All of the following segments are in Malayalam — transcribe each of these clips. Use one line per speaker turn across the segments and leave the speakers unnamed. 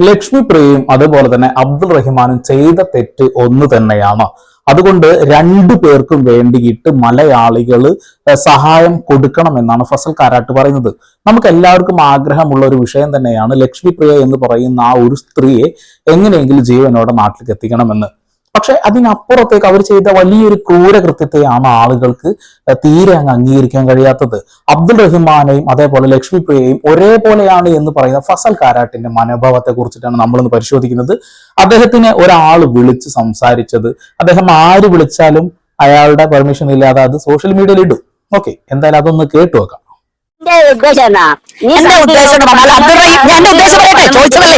ലക്ഷ്മി പ്രിയയും അതുപോലെ തന്നെ അബ്ദുൾ റഹിമാനും ചെയ്ത തെറ്റ് ഒന്ന് തന്നെയാണ്. അതുകൊണ്ട് രണ്ടു പേർക്കും വേണ്ടിയിട്ട് മലയാളികൾ സഹായം കൊടുക്കണമെന്നാണ് ഫസൽ കാരാട്ട് പറയുന്നത്. നമുക്ക് എല്ലാവർക്കും ആഗ്രഹമുള്ള ഒരു വിഷയം തന്നെയാണ് ലക്ഷ്മി പ്രിയ എന്ന് പറയുന്ന ആ ഒരു സ്ത്രീയെ എങ്ങനെയെങ്കിലും ജീവനോടെ നാട്ടിലേക്ക് എത്തിക്കണമെന്ന്. പക്ഷെ അതിനപ്പുറത്തേക്ക് അവർ ചെയ്ത വലിയൊരു ക്രൂരകൃത്യത്തെയാണ് ആളുകൾക്ക് തീരെ അങ്ങ് അംഗീകരിക്കാൻ കഴിയാത്തത്. അബ്ദുൾ റഹ്മാനെയും അതേപോലെ ലക്ഷ്മി പ്രിയയും ഒരേപോലെയാണ് എന്ന് പറയുന്ന ഫസൽ കാരാട്ടിന്റെ മനോഭാവത്തെ കുറിച്ചിട്ടാണ് നമ്മളിന്ന് പരിശോധിക്കുന്നത്. അദ്ദേഹത്തിനെ ഒരാൾ വിളിച്ച് സംസാരിച്ചത് അദ്ദേഹം ആര് വിളിച്ചാലും അയാളുടെ പെർമിഷൻ ഇല്ലാതെ അത് സോഷ്യൽ മീഡിയയിൽ ഇടും. ഓക്കെ എന്തായാലും അതൊന്ന് കേട്ടു
എന്റെ ഉദ്ദേശം
എന്റെ ഉദ്ദേശം? ഞാൻ ഉദ്ദേശം പറയട്ടെ? ചോദിച്ചതല്ലേ?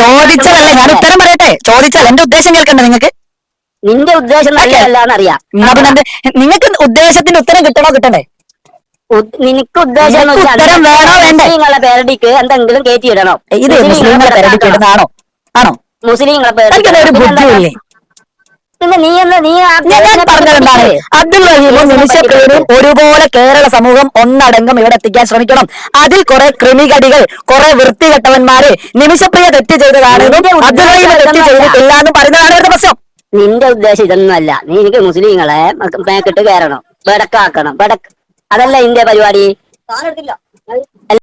ചോദിച്ചതല്ലേ ഞാൻ ഉത്തരം പറയട്ടെ? ചോദിച്ചാൽ എന്റെ ഉദ്ദേശം കേൾക്കണ്ടേ നിങ്ങൾക്ക്?
നിന്റെ ഉദ്ദേശം നല്ലതല്ലാന്നറിയാം
നിങ്ങൾക്ക് ഉദ്ദേശത്തിന്റെ ഉത്തരം കിട്ടണോ കിട്ടണ്ടേ?
നിനക്ക് ഉദ്ദേശം
ഉത്തരം വേണോ വേണ്ട?
മുസ്ലിങ്ങളെ പേരടിക്ക് എന്തെങ്കിലും കയറ്റിയിടണം
ഇത് മുസ്ലിങ്ങളെ പെരടിക്ക് ഇടുന്നതാണോ? ആണോ?
മുസ്ലിങ്ങളെ
എനിക്കത് ഒരു ബുദ്ധിയില്ലേ?
പിന്നെ നീ എന്ന് നീ ആ
ഞാൻ പറഞ്ഞതെന്താണ് അബ്ദുൾ റഹീമും നിമിഷപ്രിയനും ഒരുപോലെ കേരള സമൂഹം ഒന്നടങ്കം ഇവിടെ എത്തിക്കാൻ ശ്രമിക്കണം. അതിൽ കുറെ ക്രിമികടികൾ കുറെ വൃത്തികെട്ടവന്മാര് നിമിഷപ്രിയ തെറ്റ് ചെയ്തതാണെന്നും അബ്ദുൾ റഹീം തെറ്റ് ചെയ്തിട്ടില്ല എന്നും പറയുന്നതാണ് ഇവരുടെ പ്രശ്നം?
നിന്റെ ഉദ്ദേശം ഇതൊന്നുമല്ല നീ എനിക്ക് മുസ്ലിങ്ങളെ കേറണം. മേക്കിട്ട് കയറണം വടക്കാക്കണം. വടക്ക്. അതല്ല ഇന്റെ പരിപാടി? അല്ലേ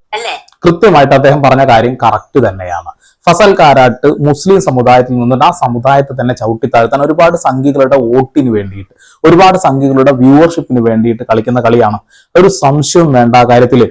കൃത്യമായിട്ട് അദ്ദേഹം പറഞ്ഞ കാര്യം കറക്റ്റ് തന്നെയാണ്. ഫസൽ കാരാട്ട് മുസ്ലിം സമുദായത്തിൽ നിന്നിട്ട് ആ സമുദായത്തെ തന്നെ ചവിട്ടിത്താഴ്ത്താൻ ഒരുപാട് സംഘികളുടെ വോട്ടിന് വേണ്ടിയിട്ട് ഒരുപാട് സംഘികളുടെ വ്യൂവർഷിപ്പിന് വേണ്ടിയിട്ട് കളിക്കുന്ന കളിയാണ്. ഒരു സംശയം വേണ്ട ആ കാര്യത്തിൽ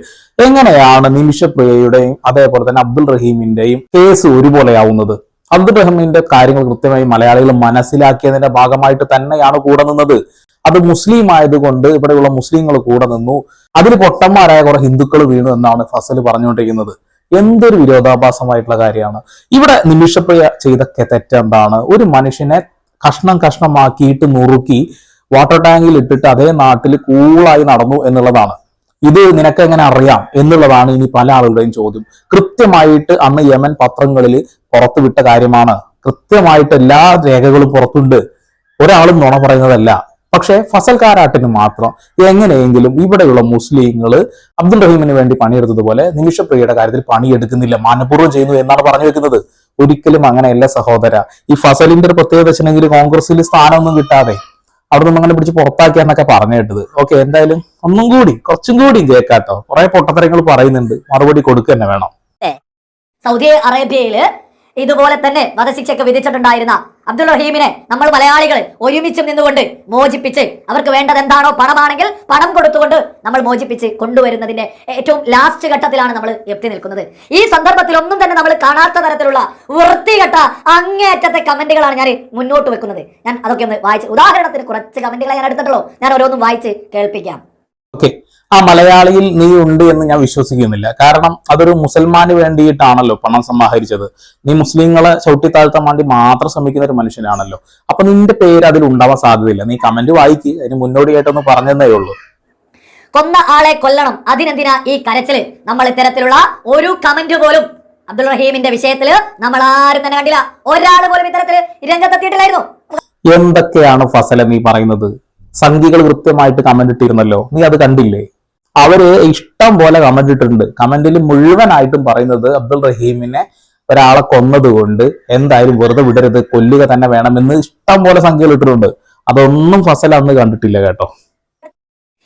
എങ്ങനെയാണ് നിമിഷപ്രിയയുടെയും അതേപോലെ തന്നെ അബ്ദുൾ റഹീമിന്റെയും കേസ് ഒരുപോലെയാവുന്നത്? അബ്ദുൾ റഹീമിന്റെ കാര്യങ്ങൾ കൃത്യമായി മലയാളികൾ മനസ്സിലാക്കിയതിന്റെ ഭാഗമായിട്ട് തന്നെയാണ് കൂടെ നിന്നത്. അത് മുസ്ലിം ആയതുകൊണ്ട് ഇവിടെയുള്ള മുസ്ലിങ്ങൾ കൂടെ നിന്നു. അതിൽ പൊട്ടന്മാരായ കുറെ ഹിന്ദുക്കൾ വീണു എന്നാണ് ഫസൽ പറഞ്ഞുകൊണ്ടിരിക്കുന്നത്. എന്തൊരു വിരോധാഭാസമായിട്ടുള്ള കാര്യമാണ്. ഇവിടെ നിമിഷപ്രിയ ചെയ്ത തെറ്റെന്താണ്? ഒരു മനുഷ്യനെ കഷ്ണം കഷ്ണമാക്കിയിട്ട് നുറുക്കി വാട്ടർ ടാങ്കിൽ ഇട്ടിട്ട് അതേ നാട്ടിൽ കൂളായി നടന്നു എന്നുള്ളതാണ്. ഇത് നിനക്ക് എങ്ങനെ അറിയാം എന്നുള്ളതാണ് ഇനി പല ആളുകളുടെയും ചോദ്യം. കൃത്യമായിട്ട് അന്ന് യമൻ പത്രങ്ങളിൽ പുറത്തുവിട്ട കാര്യമാണ്. കൃത്യമായിട്ട് എല്ലാ രേഖകളും പുറത്തുണ്ട്. ഒരാളും നുണ പറയുന്നതല്ല. പക്ഷേ ഫസൽ കാരാട്ടിന് മാത്രം എങ്ങനെയെങ്കിലും ഇവിടെയുള്ള മുസ്ലിങ്ങൾ അബ്ദുൾ റഹീമിന് വേണ്ടി പണിയെടുത്തതുപോലെ നിമിഷപ്രിയയുടെ കാര്യത്തിൽ പണിയെടുക്കുന്നില്ല മാനപൂർവം ചെയ്യുന്നു എന്നാണ് പറഞ്ഞു വെക്കുന്നത്. ഒരിക്കലും അങ്ങനെയല്ല സഹോദര. ഈ ഫസലിന്റെ ഒരു പ്രത്യേകത വെച്ചിട്ടുണ്ടെങ്കിൽ കോൺഗ്രസിൽ സ്ഥാനമൊന്നും കിട്ടാതെ അവിടെ നിന്ന് അങ്ങനെ പിടിച്ച് പുറത്താക്കിയെന്നൊക്കെ പറഞ്ഞു കേട്ടത്. ഓക്കെ എന്തായാലും ഒന്നും കൂടി കുറച്ചും കൂടി കേൾക്കാട്ടോ കുറെ പൊട്ടത്തരങ്ങൾ പറയുന്നുണ്ട്. മറുപടി കൊടുക്കുക തന്നെ വേണം.
സൗദി അറേബ്യയിൽ ഇതുപോലെ തന്നെ വധശിക്ഷയ്ക്ക് വിധിച്ചിട്ടുണ്ടായിരുന്ന അബ്ദുൾ റഹീമിനെ നമ്മൾ മലയാളികൾ ഒരുമിച്ച് നിന്നുകൊണ്ട് മോചിപ്പിച്ച് അവർക്ക് വേണ്ടത് എന്താണോ പണമാണെങ്കിൽ പണം കൊടുത്തുകൊണ്ട് നമ്മൾ മോചിപ്പിച്ച് കൊണ്ടുവരുന്നതിന്റെ ഏറ്റവും ലാസ്റ്റ് ഘട്ടത്തിലാണ് നമ്മൾ എത്തി നിൽക്കുന്നത്. ഈ സന്ദർഭത്തിൽ ഒന്നും തന്നെ നമ്മൾ കാണാത്ത തരത്തിലുള്ള വൃത്തികെട്ട അങ്ങേയറ്റത്തെ കമന്റുകളാണ് ഞാൻ മുന്നോട്ട് വെക്കുന്നത്. ഞാൻ അതൊക്കെ ഒന്ന് വായിച്ച് ഉദാഹരണത്തിന് കുറച്ച് കമന്റുകളെ ഞാൻ എടുത്തിട്ടുള്ളൂ. ഞാൻ ഓരോന്നും വായിച്ച് കേൾപ്പിക്കാം.
ആ മലയാളിയിൽ നീ ഉണ്ട് എന്ന് ഞാൻ വിശ്വസിക്കുന്നില്ല. കാരണം അതൊരു മുസൽമാന് വേണ്ടിയിട്ടാണല്ലോ പണം സമാഹരിച്ചത്. നീ മുസ്ലിങ്ങളെ ചവിട്ടിത്താഴ്ത്താൻ വേണ്ടി മാത്രം ശ്രമിക്കുന്ന ഒരു മനുഷ്യനാണല്ലോ. അപ്പൊ നിന്റെ പേര് അതിൽ ഉണ്ടാവാൻ സാധ്യതയില്ല. നീ കമന്റ് വായിക്ക്. അതിന് മുന്നോടിയായിട്ടൊന്ന് പറഞ്ഞതേ ഉള്ളൂ.
കൊന്ന ആളെ കൊല്ലണം. അതിനെന്തിനാ ഈ കരച്ചിൽ? നമ്മൾ ഇത്തരത്തിലുള്ള ഒരു കമന്റ് പോലും അബ്ദുൾ റഹീമിന്റെ വിഷയത്തിൽ നമ്മൾ ആരും തന്നെ കണ്ടില്ല. ഒരാൾ പോലും ഇത്തരത്തിൽ രംഗത്തെത്തിയിട്ടില്ലായിരുന്നു.
എന്തൊക്കെയാണ് ഫസല നീ പറയുന്നത്? സംഘികൾ കൃത്യമായിട്ട് കമന്റ് ഇട്ടിരുന്നല്ലോ. നീ അത് കണ്ടില്ലേ? അവർ ഇഷ്ടം പോലെ കമന്റ് ഇട്ടിട്ടുണ്ട്. കമന്റിൽ മുഴുവനായിട്ടും പറയുന്നത് അബ്ദുൾ റഹീമിനെ ഒരാളെ കൊന്നത് കൊണ്ട് എന്തായാലും വെറുതെ വിടരുത് കൊല്ലുക തന്നെ വേണമെന്ന് ഇഷ്ടം പോലെ സംഖ്യകൾ ഇട്ടിട്ടുണ്ട്. അതൊന്നും ഫസൽ അന്ന് കണ്ടിട്ടില്ല കേട്ടോ.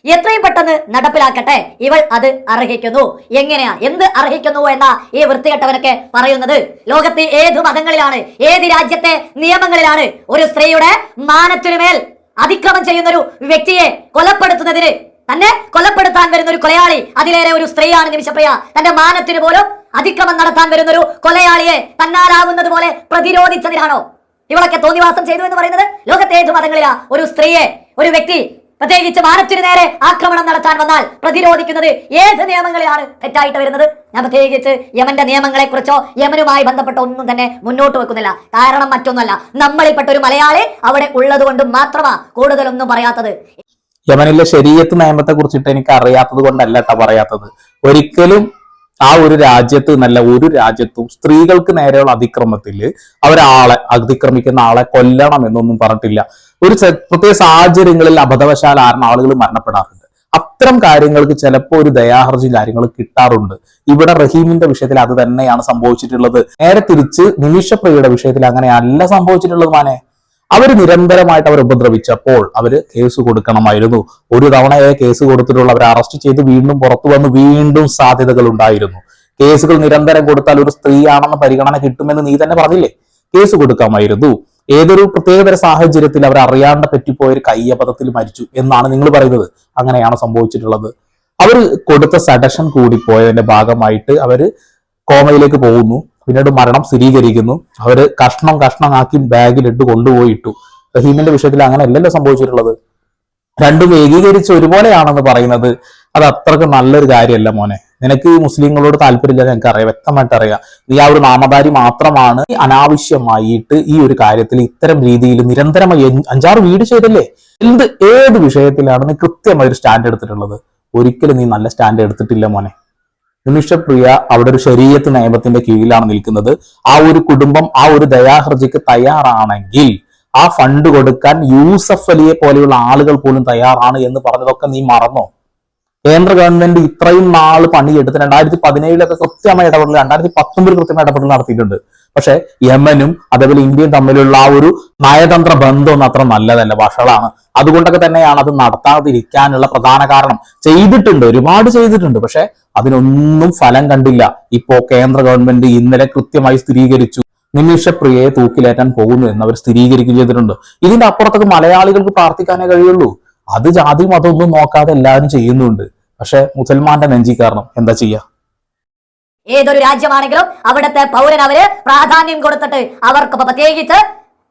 എത്രയും പെട്ടെന്ന് നടപ്പിലാക്കട്ടെ. ഇവൾ അത് അർഹിക്കുന്നു. എങ്ങനെയാ? എന്ത് അർഹിക്കുന്നു എന്ന ഈ വൃത്തികെട്ടവനൊക്കെ പറയുന്നത്? ലോകത്തെ ഏത് മതങ്ങളിലാണ് ഏത് രാജ്യത്തെ നിയമങ്ങളിലാണ് ഒരു സ്ത്രീയുടെ മാനത്തിനുമേൽ അതിക്രമം ചെയ്യുന്ന ഒരു വ്യക്തിയെ കൊലപ്പെടുത്തുന്നതിന് തന്നെ കൊലപ്പെടുത്താൻ വരുന്ന ഒരു കൊലയാളി അതിലേറെ ഒരു സ്ത്രീയാണ് നിമിഷപ്രിയ. തന്റെ മാനത്തിന് പോലും അതിക്രമം നടത്താൻ വരുന്ന ഒരു കൊലയാളിയെ തന്നാലാവുന്നത് പോലെ പ്രതിരോധിച്ചതിനാണോ? ഇവളൊക്കെ തോന്നിവാസം ചെയ്തു എന്ന് പറയുന്നത് ലോകത്തെ ഏത് മതങ്ങളിലാ? ഒരു സ്ത്രീയെ ഒരു വ്യക്തി പ്രത്യേകിച്ച് മാനത്തിന് നേരെ ആക്രമണം നടത്താൻ വന്നാൽ പ്രതിരോധിക്കുന്നത് ഏത് നിയമങ്ങളിലാണ് തെറ്റായിട്ട് വരുന്നത്? ഞാൻ പ്രത്യേകിച്ച് യമന്റെ നിയമങ്ങളെ കുറിച്ചോ യമനുമായി ബന്ധപ്പെട്ട ഒന്നും തന്നെ മുന്നോട്ട് വെക്കുന്നില്ല. കാരണം മറ്റൊന്നുമല്ല നമ്മളിൽപ്പെട്ട ഒരു മലയാളി അവിടെ ഉള്ളത് കൊണ്ട് മാത്രമാ കൂടുതലൊന്നും പറയാത്തത്.
യമനിലെ ശരീരത്ത് നിയമത്തെ കുറിച്ചിട്ട് എനിക്ക് അറിയാത്തത് കൊണ്ടല്ല കേട്ടോ പറയാത്തത്. ഒരിക്കലും ആ ഒരു രാജ്യത്ത് നല്ല ഒരു രാജ്യത്തും സ്ത്രീകൾക്ക് നേരെയുള്ള അതിക്രമത്തിൽ അവരാളെ അതിക്രമിക്കുന്ന ആളെ കൊല്ലണം എന്നൊന്നും പറഞ്ഞിട്ടില്ല. ഒരു പ്രത്യേക സാഹചര്യങ്ങളിൽ അബദ്ധവശാൽ ആരണ ആളുകൾ മരണപ്പെടാറുണ്ട്. അത്തരം കാര്യങ്ങൾക്ക് ചിലപ്പോൾ ഒരു ദയാഹർജി കാര്യങ്ങൾ കിട്ടാറുണ്ട്. ഇവിടെ റഹീമിന്റെ വിഷയത്തിൽ അത് തന്നെയാണ് സംഭവിച്ചിട്ടുള്ളത്. നേരെ തിരിച്ച് നിമിഷപ്രിയയുടെ വിഷയത്തിൽ അങ്ങനെയല്ല സംഭവിച്ചിട്ടുള്ളത് മാനെ. അവർ നിരന്തരമായിട്ട് അവർ ഉപദ്രവിച്ചപ്പോൾ അവർ കേസ് കൊടുക്കണമായിരുന്നു. ഒരു തവണയെ കേസ് കൊടുത്തിട്ടുള്ള അവരെ അറസ്റ്റ് ചെയ്ത് വീണ്ടും പുറത്തു വന്ന് വീണ്ടും സാധ്യതകൾ ഉണ്ടായിരുന്നു. കേസുകൾ നിരന്തരം കൊടുത്താൽ ഒരു സ്ത്രീയാണെന്ന പരിഗണന കിട്ടുമെന്ന് നീ തന്നെ പറഞ്ഞില്ലേ? കേസ് കൊടുക്കാമായിരുന്നു. ഏതൊരു പ്രത്യേകതര സാഹചര്യത്തിൽ അവർ അറിയാണ്ട് പറ്റിപ്പോയ ഒരു കയ്യപഥത്തിൽ മരിച്ചു എന്നാണ് നിങ്ങൾ പറയുന്നത്. അങ്ങനെയാണ് സംഭവിച്ചിട്ടുള്ളത്. അവർ കൊടുത്ത സഡഷൻ കൂടിപ്പോയതിന്റെ ഭാഗമായിട്ട് അവർ കോമയിലേക്ക് പോകുന്നു. പിന്നീട് മരണം സ്ഥിരീകരിക്കുന്നു. അവർ കഷ്ണം കഷ്ണമാക്കി ബാഗിലിട്ട് കൊണ്ടുപോയിട്ടു. റഹീമിന്റെ വിഷയത്തിൽ അങ്ങനെ അല്ലല്ലോ സംഭവിച്ചിട്ടുള്ളത്. രണ്ടും ഏകീകരിച്ച് ഒരുപോലെയാണെന്ന് പറയുന്നത് അത് അത്രയ്ക്ക് നല്ലൊരു കാര്യമല്ല മോനെ. നിനക്ക് മുസ്ലിങ്ങളോട് താല്പര്യമില്ല എനിക്ക് അറിയാം വ്യക്തമായിട്ട് അറിയാം. നീ ആ ഒരു നാമധാരി മാത്രമാണ് അനാവശ്യമായിട്ട് ഈ ഒരു കാര്യത്തിൽ ഇത്തരം രീതിയിൽ നിരന്തരമായി അഞ്ചാറ് വീട് ചെയ്തല്ലേ? എന്ത് ഏത് വിഷയത്തിലാണ് നീ കൃത്യമായി ഒരു സ്റ്റാൻഡ് എടുത്തിട്ടുള്ളത്? ഒരിക്കലും നീ നല്ല സ്റ്റാൻഡ് എടുത്തിട്ടില്ല മോനെ. നിമിഷപ്രിയ അവിടെ ഒരു ശരീരത്ത് നിയമത്തിന്റെ കീഴിലാണ് നിൽക്കുന്നത്. ആ ഒരു കുടുംബം ആ ഒരു ദയാഹർജിക്ക് തയ്യാറാണെങ്കിൽ ആ ഫണ്ട് കൊടുക്കാൻ യൂസഫ് അലിയെ പോലെയുള്ള ആളുകൾ പോലും തയ്യാറാണ് എന്ന് പറഞ്ഞതൊക്കെ നീ മറന്നോ? കേന്ദ്ര ഗവൺമെന്റ് ഇത്രയും നാൾ പണിയെടുത്ത് രണ്ടായിരത്തി പതിനേഴിലൊക്കെ കൃത്യമായ ഇടപെടൽ രണ്ടായിരത്തി പത്തൊമ്പതിൽ കൃത്യമായ ഇടപെടൽ നടത്തിയിട്ടുണ്ട്. പക്ഷെ യമനും അതേപോലെ ഇന്ത്യയും തമ്മിലുള്ള ആ ഒരു നയതന്ത്ര ബന്ധമൊന്നും അത്ര നല്ലതല്ല വഷളാണ്. അതുകൊണ്ടൊക്കെ തന്നെയാണ് അത് നടത്താതിരിക്കാനുള്ള പ്രധാന കാരണം. ചെയ്തിട്ടുണ്ട് ഒരുപാട് ചെയ്തിട്ടുണ്ട് പക്ഷെ അതിനൊന്നും ഫലം കണ്ടില്ല. ഇപ്പോ കേന്ദ്ര ഗവൺമെന്റ് ഇന്നലെ കൃത്യമായി സ്ഥിരീകരിച്ചു. നിമിഷപ്രിയയെ തൂക്കിലേറ്റാൻ പോകുന്നു എന്ന് അവർ സ്ഥിരീകരിക്കുകയും ചെയ്തിട്ടുണ്ട്. ഇതിന്റെ അപ്പുറത്തൊക്കെ മലയാളികൾക്ക് പ്രാർത്ഥിക്കാനേ കഴിയുള്ളൂ. അത് ജാതി മതമൊന്നും നോക്കാതെ എല്ലാവരും ചെയ്യുന്നുണ്ട്. പക്ഷെ മുസൽമാന്റെ നെഞ്ചി കാരണം എന്താ ചെയ്യാ?
ഏതൊരു രാജ്യമാണെങ്കിലും അവിടുത്തെ പൗരൻ അവർ പ്രാധാന്യം കൊടുത്തിട്ട് അവർക്ക് പ്രത്യേകിച്ച്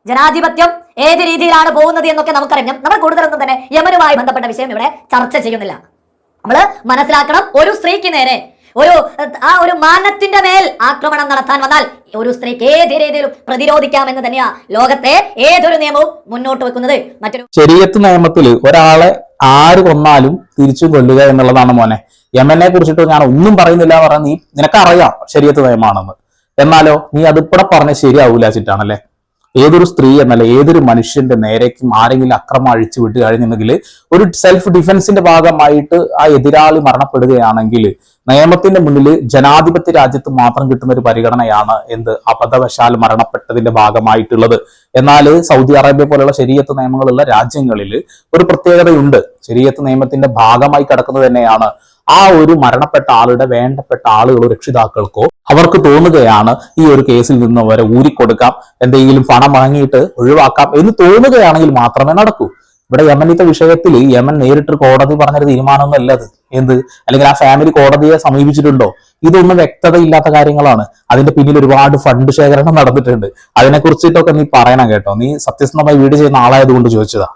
ജനാധിപത്യം ഏത് രീതിയിലാണ് പോകുന്നത് എന്നൊക്കെ നമുക്കറിയാം. നമ്മൾ കൂടുതലൊന്നും തന്നെ യമനുമായി ബന്ധപ്പെട്ട വിഷയം ഇവിടെ ചർച്ച ചെയ്യുന്നില്ല. നമ്മൾ മനസ്സിലാക്കണം ഒരു സ്ത്രീക്ക് നേരെ ഒരു ആ ഒരു മാനത്തിന്റെ മേൽ ആക്രമണം നടത്താൻ വന്നാൽ ഒരു സ്ത്രീക്ക് ഏത് രീതിയിലും പ്രതിരോധിക്കാമെന്ന് തന്നെയാ ലോകത്തെ ഏതൊരു നിയമവും മുന്നോട്ട് വെക്കുന്നത്. മറ്റൊരു
ശരീരത്ത് നിയമത്തിൽ ഒരാളെ ആര് കൊന്നാലും തിരിച്ചു കൊല്ലുക എന്നുള്ളതാണ് മോനെ. യമനെ കുറിച്ചിട്ട് ഞാൻ ഒന്നും പറയുന്നില്ല എന്ന് പറഞ്ഞാൽ നീ നിനക്കറിയാം ശരിയത്ത് നയമാണെന്ന് എന്നാലോ നീ അതിപ്പടെ പറഞ്ഞ ശരിയാവൂല ചിട്ടാണല്ലേ ഏതൊരു സ്ത്രീ എന്നല്ല ഏതൊരു മനുഷ്യന്റെ നേരേക്കും ആരെങ്കിലും അക്രമം അഴിച്ചു വിട്ട് കഴിഞ്ഞിട്ടുണ്ടെങ്കിൽ ഒരു സെൽഫ് ഡിഫൻസിന്റെ ഭാഗമായിട്ട് ആ എതിരാളി മരണപ്പെടുകയാണെങ്കിൽ നിയമത്തിന്റെ മുന്നിൽ ജനാധിപത്യ രാജ്യത്ത് മാത്രം കിട്ടുന്ന ഒരു പരിഗണനയാണ് എന്ത്? അബദ്ധവശാൽ മരണപ്പെട്ടതിന്റെ ഭാഗമായിട്ടുള്ളത്. എന്നാൽ സൗദി അറേബ്യ പോലുള്ള ശരീരത്ത് നിയമങ്ങളുള്ള രാജ്യങ്ങളിൽ ഒരു പ്രത്യേകതയുണ്ട്. ശരീരത്ത് നിയമത്തിന്റെ ഭാഗമായി കിടക്കുന്നത് തന്നെയാണ്. ആ ഒരു മരണപ്പെട്ട ആളുടെ വേണ്ടപ്പെട്ട ആളുകളോ രക്ഷിതാക്കൾക്കോ അവർക്ക് തോന്നുകയാണ് ഈ ഒരു കേസിൽ നിന്ന് അവരെ ഊരിക്കൊടുക്കാം എന്തെങ്കിലും പണം വാങ്ങിയിട്ട് ഒഴിവാക്കാം എന്ന് തോന്നുകയാണെങ്കിൽ മാത്രമേ നടക്കൂ. ഇവിടെ യമനിത്തെ വിഷയത്തിൽ യമൻ നേരിട്ട് കോടതി പറഞ്ഞൊരു തീരുമാനമൊന്നും അത്. എന്ത്? അല്ലെങ്കിൽ ആ ഫാമിലി കോടതിയെ സമീപിച്ചിട്ടുണ്ടോ? ഇതൊന്നും വ്യക്തതയില്ലാത്ത കാര്യങ്ങളാണ്. അതിന്റെ പിന്നിൽ ഒരുപാട് ഫണ്ട് ശേഖരണം നടന്നിട്ടുണ്ട്. അതിനെ കുറിച്ചിട്ടൊക്കെ നീ പറയണം കേട്ടോ. നീ സത്യസന്ധമായി വീട് ചെയ്യുന്ന ആളായതുകൊണ്ട് ചോദിച്ചതാ.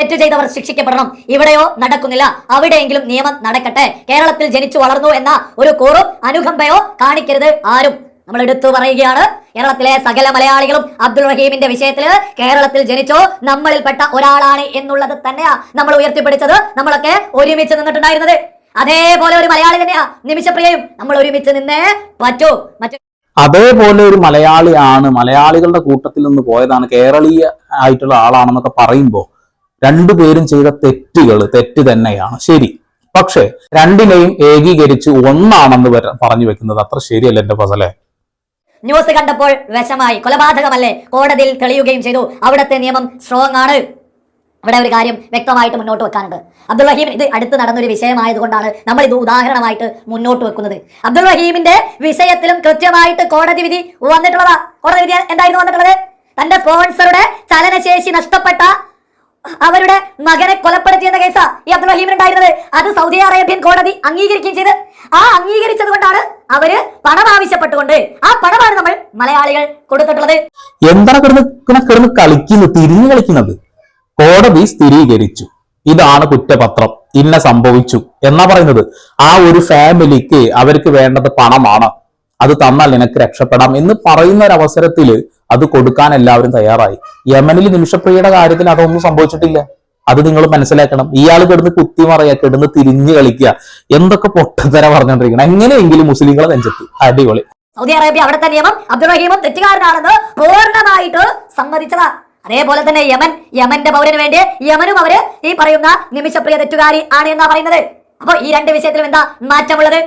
തെറ്റ് ചെയ്തവർ ശിക്ഷിക്കപ്പെടണം. ഇവിടെയോ നടക്കുന്നില്ല. അവിടെയെങ്കിലും നിയമം നടക്കട്ടെ. കേരളത്തിൽ ജനിച്ചു വളർന്നു എന്ന ഒരു കൂറും അനുകമ്പയോ കാണിക്കരുത് ആരും. നമ്മൾ എടുത്തു പറയുകയാണ് കേരളത്തിലെ സകല മലയാളികളും അബ്ദുൾ റഹീമിന്റെ വിഷയത്തിൽ കേരളത്തിൽ ജനിച്ചോ നമ്മളിൽപ്പെട്ട ഒരാളാണ് എന്നുള്ളത് തന്നെയാ നമ്മൾ ഉയർത്തിപ്പിടിച്ചത്. നമ്മളൊക്കെ ഒരുമിച്ച് നിന്നിട്ടുണ്ടായിരുന്നത്. അതേപോലെ ഒരു മലയാളി തന്നെയാ നിമിഷപ്രിയയും. നമ്മൾ ഒരുമിച്ച് നിന്നേ പറ്റൂ. മറ്റു
അതേപോലെ ഒരു മലയാളിയാണ് മലയാളികളുടെ കൂട്ടത്തിൽ നിന്ന് പോയതാണ് കേരളീയ ആയിട്ടുള്ള ആളാണെന്നൊക്കെ പറയുമ്പോൾ രണ്ടുപേരും ചെയ്ത തെറ്റുകൾ തെറ്റ് തന്നെയാണ്. ശരി. പക്ഷെ രണ്ടിനെയും ഏകീകരിച്ച് ഒന്നാണെന്ന് പറഞ്ഞു വെക്കുന്നത് അത്ര ശരിയല്ല എന്റെ ഫസലെ.
ന്യൂസ് കണ്ടപ്പോൾ വിഷമായി. കൊലപാതകമല്ലേ? കോടതിയിൽ തെളിയുകയും ചെയ്തു. അവിടുത്തെ നിയമം സ്ട്രോങ് ആണ്. ഇവിടെ ഒരു കാര്യം വ്യക്തമായിട്ട് മുന്നോട്ട് വെക്കാനുണ്ട്. അബ്ദുൾ റഹീം ഇത് അടുത്ത് നടന്നൊരു വിഷയമായതുകൊണ്ടാണ് നമ്മൾ ഇത് ഉദാഹരണമായിട്ട് മുന്നോട്ട് വെക്കുന്നത്. അബ്ദുൾ റഹീമിന്റെ വിഷയത്തിലും കൃത്യമായിട്ട് കോടതി വിധി വന്നിട്ടുള്ളതാ. കോടതി വിധി എന്തായിരുന്നു വന്നിട്ടുള്ളത്? തന്റെ സ്പോൺസറുടെ ചലനശേഷി നഷ്ടപ്പെട്ട അവരുടെ മകനെ കൊലപ്പെടുത്തിയെന്ന കേസ് ഈ അബ്ദുൾ റഹീമിന് ഉണ്ടായിരുന്നത്. അത് സൗദി അറേബ്യൻ കോടതി അംഗീകരിക്കുകയും ചെയ്ത്. ആ അംഗീകരിച്ചത് കൊണ്ടാണ് അവർ പണം ആവശ്യപ്പെട്ടുകൊണ്ട് ആ പണമാണ് നമ്മൾ മലയാളികൾ കൊടുത്തിട്ടുള്ളത്.
എന്താണ് തിരിഞ്ഞു കളിക്കുന്നത്? കോടതി സ്ഥിരീകരിച്ചു. ഇതാണ് കുറ്റപത്രം. ഇന്ന സംഭവിച്ചു എന്നാ പറയുന്നത്? ആ ഒരു ഫാമിലിക്ക് അവർക്ക് വേണ്ടത് പണമാണ്. അത് തന്നാൽ നിനക്ക് രക്ഷപ്പെടാം എന്ന് പറയുന്ന ഒരു അവസരത്തിൽ അത് കൊടുക്കാൻ എല്ലാവരും തയ്യാറായി. യമനിൽ നിമിഷപ്രിയയുടെ കാര്യത്തിൽ അതൊന്നും സംഭവിച്ചിട്ടില്ല. അത് നിങ്ങൾ മനസ്സിലാക്കണം. ഇയാൾ കിടന്ന് കുത്തി മറയുക കിടന്ന് തിരിഞ്ഞു കളിക്കുക എന്തൊക്കെ പൊട്ടത്തര പറഞ്ഞോണ്ടിരിക്കണം. എങ്ങനെയെങ്കിലും മുസ്ലിങ്ങളെ നെഞ്ചെത്തി. അടിപൊളി.
സൗദി അറേബ്യ അവിടുത്തെ നിയമം അബ്ദുൾ റഹീമും തെറ്റുകാരനാണെന്ന് പൂർണമായിട്ട് സമ്മതിച്ചതാ. അതേപോലെ തന്നെ യമൻ യമന്റെ പൗരന് വേണ്ടി യമനും അവർ ഈ പറയുന്ന നിമിഷപ്രിയ തെറ്റുകാരി ആണ് എന്നാ പറയുന്നത്. അപ്പൊ ഈ രണ്ട് വിഷയത്തിലും എന്താ മാറ്റമുള്ളത്?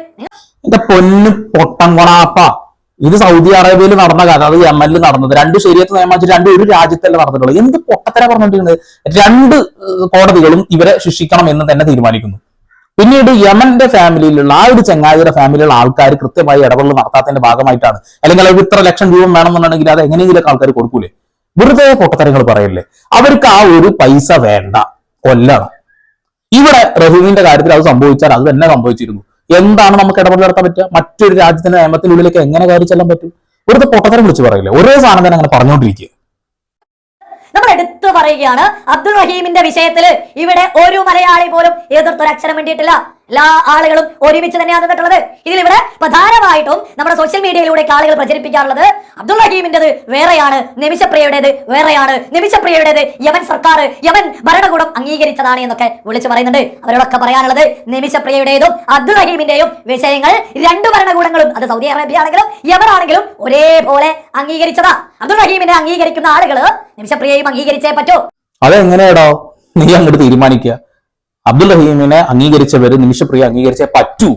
എന്റെ പൊന്നു പൊട്ടം കൊണാപ്പ. ഇത് സൗദി അറേബ്യയിൽ നടന്ന കഥ അത് യമനിൽ നടന്നത്. രണ്ട് ശരിയത്ത് നിയമം വെച്ചിട്ട് രണ്ട് ഒരു രാജ്യത്തല്ല നടന്നിട്ടുള്ളത് എന്ത് പൊട്ടത്തര പറഞ്ഞിട്ടുണ്ട്? രണ്ട് കോടതികളും ഇവരെ ശിക്ഷിക്കണം എന്ന് തന്നെ തീരുമാനിക്കുന്നു. പിന്നീട് യമന്റെ ഫാമിലിയിലുള്ള ആ ഒരു ചങ്ങാതിയുടെ ഫാമിലിയിലുള്ള ആൾക്കാർ കൃത്യമായി ഇടപെടൽ നടത്താത്തതിന്റെ ഭാഗമായിട്ടാണ്. അല്ലെങ്കിൽ അവർക്ക് ഇത്ര ലക്ഷം രൂപ വേണമെന്നുണ്ടെങ്കിൽ അത് എങ്ങനെയെങ്കിലും ആൾക്കാർ കൊടുക്കൂലേ? വെറുതെ പൊട്ടത്തരങ്ങൾ പറയല്ലേ? അവർക്ക് ആ ഒരു പൈസ വേണ്ട. കൊല്ലണം. ഇവിടെ റഹീമിന്റെ കാര്യത്തിൽ അത് സംഭവിച്ചാൽ അത് തന്നെ സംഭവിച്ചിരുന്നു. എന്താണ് നമുക്ക് ഇടപെടൽ നടത്താൻ പറ്റുക? മറ്റൊരു രാജ്യത്തിന്റെ നിയമത്തിനുള്ളിലേക്ക് എങ്ങനെ കയറി ചെല്ലാൻ പറ്റും? ഒരു പൊട്ടത്തരം വിളിച്ച് പറയില്ലേ? ഒരേ സാധനം തന്നെ അങ്ങനെ പറഞ്ഞുകൊണ്ടിരിക്കുക
പറയുകയാണ് അബ്ദുൾ റഹീമിന്റെ വിഷയത്തിൽ ഇവിടെ ഒരു മലയാളി പോലും എതിർത്തൊരു അക്ഷരം വേണ്ടിയിട്ടില്ല. എല്ലാ ആളുകളും ഒരുമിച്ച് തന്നെയാണ് നിന്നിട്ടുള്ളത്. ഇതിൽ ഇവിടെ പ്രധാനമായിട്ടും നമ്മുടെ സോഷ്യൽ മീഡിയയിലൂടെ ആളുകൾ പ്രചരിപ്പിക്കാറുള്ളത് അബ്ദുൾ റഹീമിന്റേത് വേറെയാണ് നിമിഷപ്രിയയുടേത് വേറെയാണ് നിമിഷപ്രിയയുടേത് യമൻ സർക്കാർ യമൻ ഭരണകൂടം അംഗീകരിച്ചതാണ് എന്നൊക്കെ വിളിച്ചു പറയുന്നുണ്ട്. അവരോടൊക്കെ പറയാനുള്ളത് നിമിഷപ്രിയയുടേതും അബ്ദുൾ റഹീമിന്റെയും വിഷയങ്ങൾ രണ്ട് ഭരണകൂടങ്ങളും അത് സൗദി അറേബ്യ ആണെങ്കിലും യമൻ ആണെങ്കിലും ഒരേപോലെ അംഗീകരിച്ചതാ. അബ്ദുൾ റഹീമിനെ അംഗീകരിക്കുന്ന ആളുകൾ നിമിഷപ്രിയയും അംഗീകരിച്ചേ പറ്റൂ.
അതെങ്ങനെയാടോ നീ അങ്ങോട്ട് തീരുമാനിക്കുക അബ്ദുൽ റഹീമിനെ അംഗീകരിച്ചവര് നിമിഷപ്രിയ അംഗീകരിച്ചേ പറ്റൂ.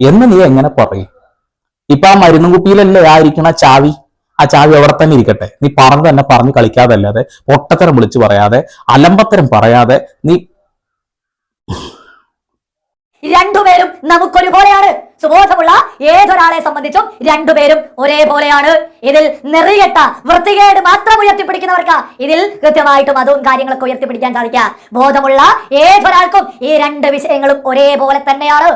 എന്ന് നീ എങ്ങനെ പറയും? ഇപ്പൊ ആ മരുന്നും കുപ്പിയിലല്ലേ ആ ഇരിക്കണ ചാവി? ആ ചാവി അവിടെ തന്നെ ഇരിക്കട്ടെ. നീ പറഞ്ഞു തന്നെ പറഞ്ഞ് കളിക്കാതല്ലാതെ പൊട്ടത്തരം വിളിച്ചു പറയാതെ അലമ്പത്തരം പറയാതെ നീ
രണ്ടുപേരും നമുക്കൊരുപോലെയാണ്. സുബോധമുള്ള ഏതൊരാളെ സംബന്ധിച്ചും രണ്ടുപേരും ഒരേപോലെയാണ്. ഇതിൽ നെറികെട്ട വൃത്തികേട് മാത്രം ഉയർത്തിപ്പിടിക്കുന്നവർക്ക് ഇതിൽ കൃത്യമായിട്ടും അതും കാര്യങ്ങളൊക്കെ ഉയർത്തിപ്പിടിക്കാൻ സാധിക്കുക. ബോധമുള്ള ഏതൊരാൾക്കും ഈ രണ്ട് വിഷയങ്ങളും ഒരേപോലെ തന്നെയാണ്.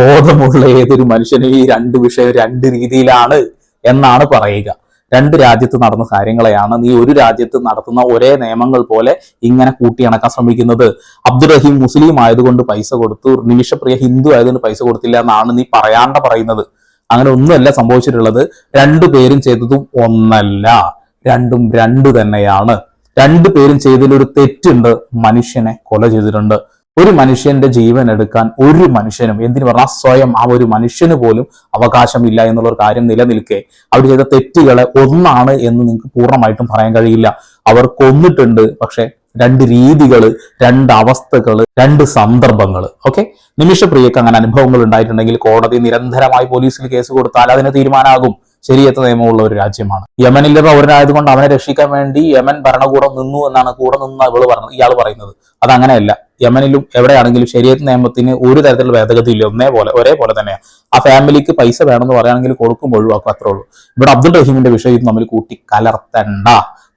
ബോധമുള്ള ഏതൊരു മനുഷ്യനും ഈ രണ്ട് വിഷയം രണ്ട് രീതിയിലാണ് എന്നാണ് പറയുക. രണ്ട് രാജ്യത്ത് നടന്ന കാര്യങ്ങളെയാണ്. നീ ഒരു രാജ്യത്ത് നടത്തുന്ന ഒരേ നിയമങ്ങൾ പോലെ ഇങ്ങനെ കൂട്ടിയണക്കാൻ ശ്രമിക്കുന്നത്. അബ്ദുൾ റഹീം മുസ്ലിം ആയതുകൊണ്ട് പൈസ കൊടുത്തു. നിമിഷപ്രിയ ഹിന്ദു ആയതുകൊണ്ട് പൈസ കൊടുത്തില്ല എന്നാണ് നീ പറയാണ്ട പറയുന്നത്. അങ്ങനെ ഒന്നുമല്ല സംഭവിച്ചിട്ടുള്ളത്. രണ്ടു പേരും ചെയ്തതും ഒന്നല്ല. രണ്ടും രണ്ട് തന്നെയാണ്. രണ്ടു പേരും ചെയ്തതിൽ ഒരു തെറ്റുണ്ട്. മനുഷ്യനെ കൊല ചെയ്തിട്ടുണ്ട്. ഒരു മനുഷ്യന്റെ ജീവൻ എടുക്കാൻ ഒരു മനുഷ്യനും എന്തിനു പറഞ്ഞാൽ സ്വയം ആ ഒരു മനുഷ്യന് പോലും അവകാശമില്ല എന്നുള്ള ഒരു കാര്യം നിലനിൽക്കെ അവർ ചെയ്ത തെറ്റുകളെ ഒന്നാണ് എന്ന് നിങ്ങൾക്ക് പൂർണമായിട്ടും പറയാൻ കഴിയില്ല. അവർ കൊന്നിട്ടുണ്ട് പക്ഷെ രണ്ട് രീതികൾ രണ്ട് അവസ്ഥകൾ രണ്ട് സന്ദർഭങ്ങൾ. ഓക്കെ നിമിഷപ്രിയക്ക് അങ്ങനെ അനുഭവങ്ങൾ ഉണ്ടായിട്ടുണ്ടെങ്കിൽ കോടതി നിരന്തരമായി പോലീസിൽ കേസ് കൊടുത്താൽ അതിന് തീരുമാനമാകും ശരിയത്ത് നിയമമുള്ള ഒരു രാജ്യമാണ്. യമനിലെ പൗരനായതുകൊണ്ട് അവനെ രക്ഷിക്കാൻ വേണ്ടി യമൻ ഭരണകൂടം നിന്നു എന്നാണ് കൂടെ നിന്ന് ഇവൾ പറഞ്ഞത് ഇയാൾ പറയുന്നത്. അത് അങ്ങനെയല്ല. യമനിലും എവിടെയാണെങ്കിലും ശരിയത്ത് നിയമത്തിന് ഒരു തരത്തിലുള്ള ഭേദഗതി ഇല്ല. ഒന്നേ പോലെ ഒരേപോലെ തന്നെയാണ് ആ ഫാമിലിക്ക് പൈസ വേണമെന്ന് പറയുകയാണെങ്കിൽ കൊടുക്കും ഒഴിവാക്കും. അത്രേ ഉള്ളൂ. ഇവിടെ അബ്ദുൾ റഹീമിന്റെ വിഷയം തമ്മിൽ കൂട്ടി കലർത്തണ്ട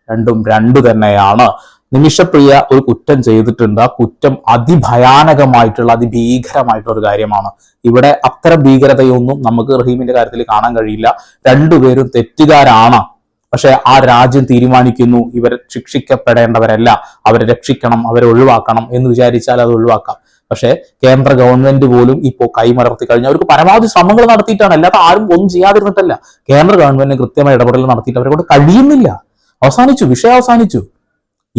രണ്ടും രണ്ടു തന്നെയാണ്. നിമിഷപ്രിയ ഒരു കുറ്റം ചെയ്തിട്ടുണ്ട്. ആ കുറ്റം അതിഭയാനകമായിട്ടുള്ള അതിഭീകരമായിട്ടുള്ള ഒരു കാര്യമാണ്. ഇവിടെ അത്തരം ഭീകരതയൊന്നും നമുക്ക് റഹീമിന്റെ കാര്യത്തിൽ കാണാൻ കഴിയില്ല. രണ്ടുപേരും തെറ്റുകാരാണ്. പക്ഷെ ആ രാജ്യം തീരുമാനിക്കുന്നു. ഇവരെ ശിക്ഷിക്കപ്പെടേണ്ടവരല്ല. അവരെ രക്ഷിക്കണം അവരെ ഒഴിവാക്കണം എന്ന് വിചാരിച്ചാൽ അത് ഒഴിവാക്കാം. പക്ഷേ കേന്ദ്ര ഗവൺമെന്റ് പോലും ഇപ്പോൾ കൈമലർത്തി കഴിഞ്ഞു അവർക്ക് പരമാവധി ശ്രമങ്ങൾ നടത്തിയിട്ടാണ്. അല്ലാതെ ആരും ഒന്നും ചെയ്യാതിരുന്നിട്ടല്ല. കേന്ദ്ര ഗവൺമെന്റിന് കൃത്യമായ ഇടപെടൽ നടത്തിയിട്ട് അവരെ കൊണ്ട് കഴിയുന്നില്ല. അവസാനിച്ചു വിഷയം അവസാനിച്ചു.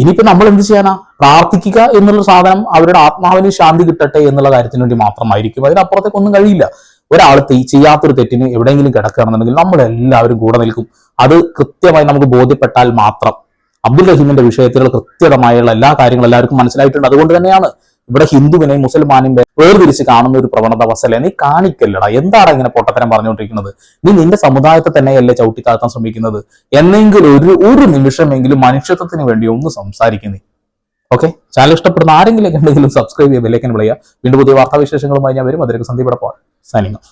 ഇനിയിപ്പോ നമ്മൾ എന്ത് ചെയ്യാനാ? പ്രാർത്ഥിക്കുക എന്നുള്ള സാധനം അവരുടെ ആത്മാവിന് ശാന്തി കിട്ടട്ടെ എന്നുള്ള കാര്യത്തിന് വേണ്ടി മാത്രമായിരിക്കും. അതിനപ്പുറത്തേക്കൊന്നും കഴിയില്ല. ഒരാൾ ചെയ്യാത്തൊരു തെറ്റിന് എവിടെയെങ്കിലും കിടക്കുകയാണെന്നുണ്ടെങ്കിൽ നമ്മൾ എല്ലാവരും കൂടെ നിൽക്കും. അത് കൃത്യമായി നമുക്ക് ബോധ്യപ്പെട്ടാൽ മാത്രം. അബ്ദുൽ റഹീമിന്റെ വിഷയത്തിലുള്ള കൃത്യമായുള്ള എല്ലാ കാര്യങ്ങളും എല്ലാവർക്കും മനസ്സിലായിട്ടുണ്ട്. അതുകൊണ്ട് തന്നെയാണ് ഇവിടെ ഹിന്ദുവിനെയും മുസൽമാനെയും വേർതിരിച്ച് കാണുന്ന ഒരു പ്രവണത വസലെ നീ കാണിക്കല്ലടാ. എന്താണ് ഇങ്ങനെ പൊട്ടത്തരം പറഞ്ഞുകൊണ്ടിരിക്കുന്നത്? നീ നിന്റെ സമുദായത്തെ തന്നെയല്ലേ ചവിട്ടി താഴ്ത്താൻ ശ്രമിക്കുന്നത്? എന്നെങ്കിലും ഒരു ഒരു നിമിഷമെങ്കിലും മനുഷ്യത്വത്തിന് വേണ്ടി ഒന്ന് സംസാരിക്കുന്നേ ഓക്കെ ചാനൽ ഇഷ്ടപ്പെടുന്ന ആരെങ്കിലും ഉണ്ടെങ്കിലും സബ്സ്ക്രൈബ് ചെയ്യുക ബെല്ലൈക്കൻ വിളിക്കുക വീണ്ടും പുതിയ വാർത്താവിശേഷങ്ങളുമായി ഞാൻ വരും. അതിലേക്ക് സന്ദീപ് സൈനിങ് ഓഫ്